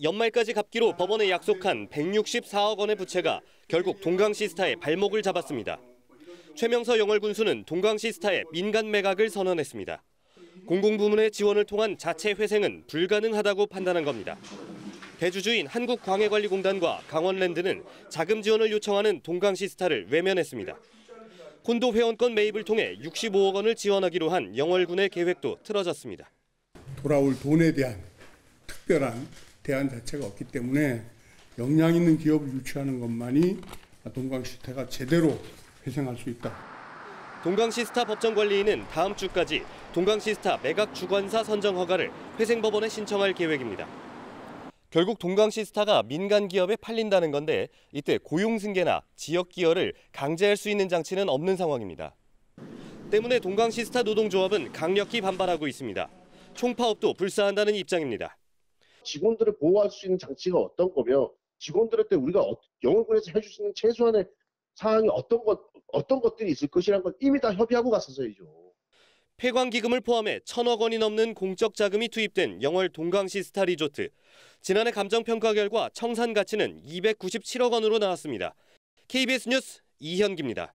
연말까지 갚기로 법원에 약속한 164억 원의 부채가 결국 동강시스타의 발목을 잡았습니다. 최명서 영월군수는 동강시스타의 민간 매각을 선언했습니다. 공공부문의 지원을 통한 자체 회생은 불가능하다고 판단한 겁니다. 대주주인 한국광해관리공단과 강원랜드는 자금 지원을 요청하는 동강시스타를 외면했습니다. 콘도 회원권 매입을 통해 65억 원을 지원하기로 한 영월군의 계획도 틀어졌습니다. 돌아올 돈에 대한 특별한 대안 자체가 없기 때문에 역량 있는 기업을 유치하는 것만이 동강시태가 제대로 회생할 수 있다. 동강시스타 법정관리인은 다음 주까지 동강시스타 매각 주관사 선정 허가를 회생법원에 신청할 계획입니다. 결국 동강시스타가 민간 기업에 팔린다는 건데 이때 고용 승계나 지역 기여를 강제할 수 있는 장치는 없는 상황입니다. 때문에 동강시스타 노동조합은 강력히 반발하고 있습니다. 총파업도 불사한다는 입장입니다. 직원들을 보호할 수 있는 장치가 어떤 거며 직원들한테 우리가 어- 영업군에서 해줄 수 있는 최소한의 사항이 어떤 것 어떤 것들이 있을 것이라는 걸 이미 다 협의하고 갔었어야죠. 폐광 기금을 포함해 천억 원이 넘는 공적 자금이 투입된 영월 동강시 스타 리조트. 지난해 감정 평가 결과 청산 가치는 297억 원으로 나왔습니다. KBS 뉴스 이현기입니다.